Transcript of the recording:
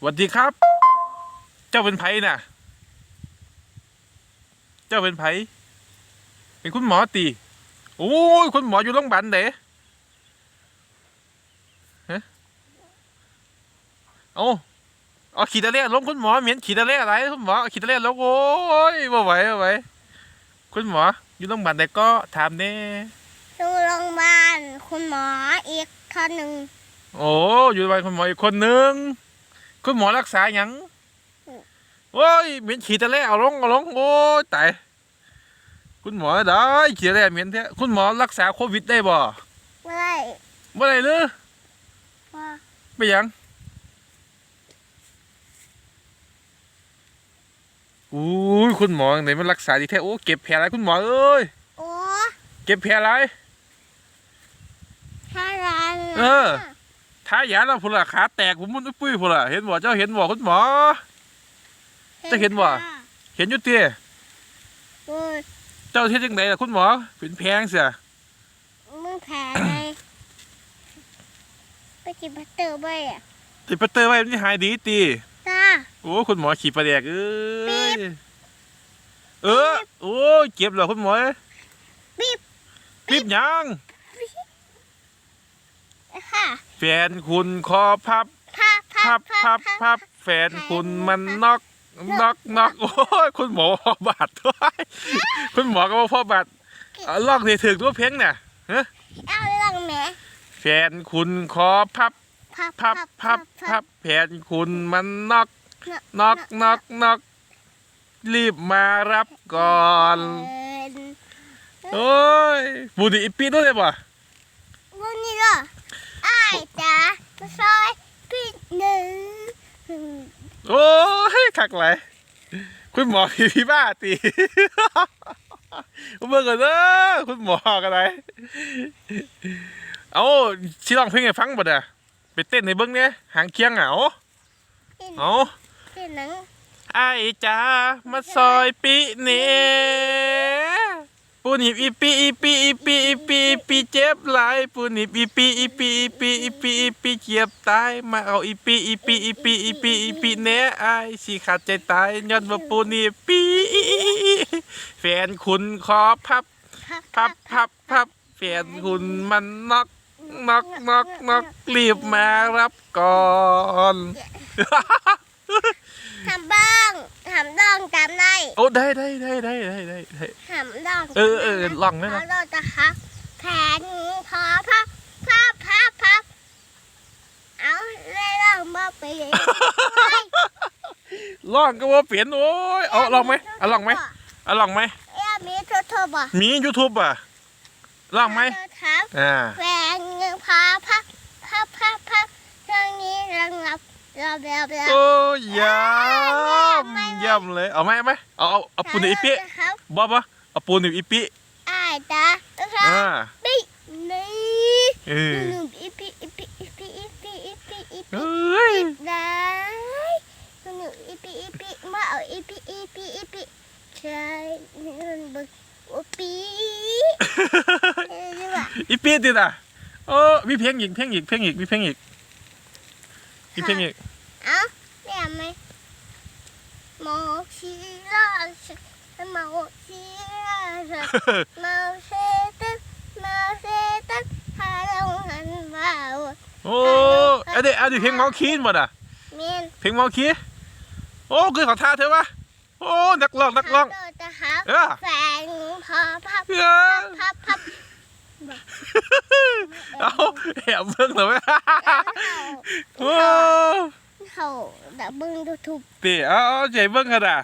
สวัสดีครับ เจ้าเป็นไผน่ะ เจ้าเป็นไผเป็นคุณหมอตีโอ้ยคุณหมออยู่โรงพยาบาลไหนฮะเอาเอาขีดอะไรลงคุณหมอเหม็นขีดอะไรอะไรคุณหมอเอาขีดอะไรลงโอ้ยบ่ไหวบ่ไหวคุณหมออยู่โรงพยาบาลไหนก็ถามแน่ดูโรงพยาบาลคุณหมออีกคนหนึ่งโอ้อยู่โรงพยาบาลคุณหมออีกคนนึง คุณหมอรักษาหยังโอ้ยเหม็นขีดอะไรเอาลงเอาลงโอ้ยตายคุณหมอได้ขีดอะไรเหม็นแท้คุณหมอรักษาโควิดได้บ่ไม่ได้บ่ได้เลยว่าไปหยังอุ้ยคุณหมอไหนมันรักษาดีแท้โอ้เก็บแผลอะไรคุณหมอเอ้ยโอ้เก็บแผลอะไรถ้าร้านเออ ท้ายาแล้วพุ่นละขาแตกผมมันปุ้ยพุ่นละเห็นบ่เจ้าเห็นบ่คุณหมอ จะเห็นบ่ เห็นอยู่เตี้ยเออเจ้าเฮ็ดจังไดล่ะคุณหมอเป็นแพงเสียมึงแผลอะไรไปจิบบัตเตอร์ไปอะติดปัตเตอร์ไว้มันสิหายดีติตา โอ้คุณหมอขี่ปลาแดกเอ้ปี๊ยบเออโอ้ยเก็บแล้วคุณหมอบีบปีบหยัง ค่ะแฟนคุณคอพับพับพับพับพับแฟนคุณมันนอกนอกนอกโอ้ยคุณหมอพ่อบาดด้วยคุณหมอก็ว่าพ่อบาดเอาลอกสิถึงตัวเพ่งเนี่ยเอาเรื่องแหมแฟนคุณคอพับพับพับพับพับแผนคุณมันนอกนอกนอกนอกรีบมารับก่อน เออโอ้ยบูดีอีปีด้วยเลยป่ะ วันนี้เหรออ้ายจ๋ามาซอย พี่หนึ่งโอ้ยคักไหลายคุณหมอพี่พี่บ้าตีเมื่อก่อนเด้อคุณหมอกันไรเอาชิลองเพลงให้ฟังบ่เด้อไปเต้นในเบิ้งเนี่ยหางเคียงเหงาพี่เอาพี่หนึ่งไอ้จ้ามาซอยปีเน่ ปูนิบอีปีอีปีอีปีอีปีอีปีเจ็บหลายปูนิบอีปีอีปีอีปีอีปีอีปีเจ็บตายมาเอาอีปีอีปีอีปีอีปีอีปีเน่ไอ้ายสิขาดใจตายย้อนว่าปูนิบปีแฟนคุณขอพับพับพับพับแฟนคุณมันนอกนอกนอกนอกรีบมารับก่อนทำบ้าง ทำบ้างจำได้โอ้ได้ได้ได้ได้ได้ได้ได้ทำบ้างเออเออลองได้นะเราจะฮักแผนพอพับพับพับพับเอาเลยลองมาไปเลยลองก็ว่าเปลี่ยนโอ้ยเอาลองไหมเอาลองไหมเอาลองไหมเอ้ยมีโทรโทรบ่มียูทูบอะลองไหมครับอ่าแฟนพอพับพับพับพับช่วงนี้ระงับระเบียบระ โอ้ยยำยำเลย เอาไหมเอาไหมเอาเอาเอาปูนอีปีครับบ่บ่เอาปูนอีปีอ้ายจ้าครัอ่าบปิ๊นี่เออหนึ่งอีปีอีปีอีปีอีปีอีปีอีเอปี้ยได้หนึ่งอีปีอีปีมาเอาอีปีอีปีอีปีใช่หนึ่งบึกโอปีเอ้ยดีว่ะอีปีติดอะโอ้มีเพลงอีกเพลงอีกเพลงอีกมีเพลงอีก มีเพลงอีกเอ้าเรียกไหมโมชิราชโมชิราชโมเซตันโมเซตันฮาลงหันบ่าวโอ้เอาดิเอาดิเพลงเมาคีนหมดอะเมียนเพลงเมาคีโอ้คือขอท่าเธอวะโอ้นักร้องนักร้องโดจะฮักเออแฟนพอพับเออพับพับเอา แอบเบิ่งเหรอแม่โอ้เขาดับเบิ้งดูทุบตีเอาเอาใจเบิ่งกันอะ